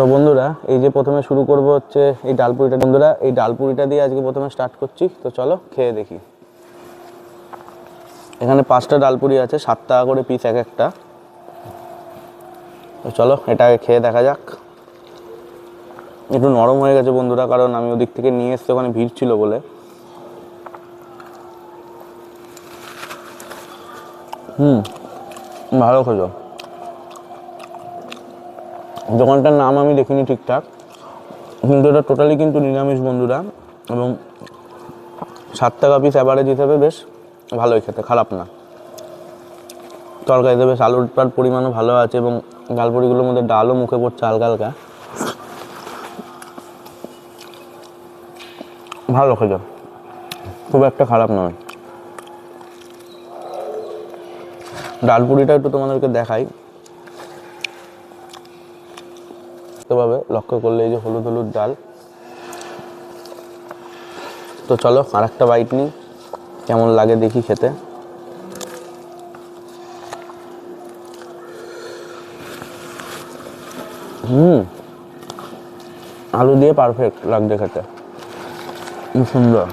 তো বন্ধুরা, এই যে প্রথমে শুরু করব হচ্ছে এই ডালপুরিটা। বন্ধুরা, এই ডালপুরিটা দিয়ে আজকে প্রথমে স্টার্ট করছি। তো চলো, খেয়ে দেখি। এখানে পাঁচটা ডালপুরি আছে, সাত টাকা করে পিস এক একটা। তো চলো, এটাকে খেয়ে দেখা যাক। একটু নরম হয়ে গেছে বন্ধুরা, কারণ আমি ওদিক থেকে নিয়ে এসছি, ওখানে ভিড় ছিল বলে। হুম, ভালো খেলো দোকানটার নাম আমি দেখিনি ঠিকঠাক। কিন্তু এটা টোটালি কিন্তু নিরামিষ বন্ধুরা এবং সাত টাকা পিস অ্যাভারেজ হিসাবে বেশ ভালোই খেতে, খারাপ না। তরকারিতে বেশ আলুটার পরিমাণও ভালো আছে এবং ডালপুরিগুলোর মধ্যে ডালও মুখে পড়ছে হালকা হালকা। ভালো খেতে, খুব একটা খারাপ নয়। ডালপুরিটা একটু তোমাদেরকে দেখাই। দেখতে পাবে লক্ষ্য করলে এই যে হলুদ হলুদ ডাল। তো চলো আর একটা বাইট নিই, কেমন লাগে দেখি খেতে। হুম, আলু দিয়ে পারফেক্ট লাগবে খেতে। সুন্দর।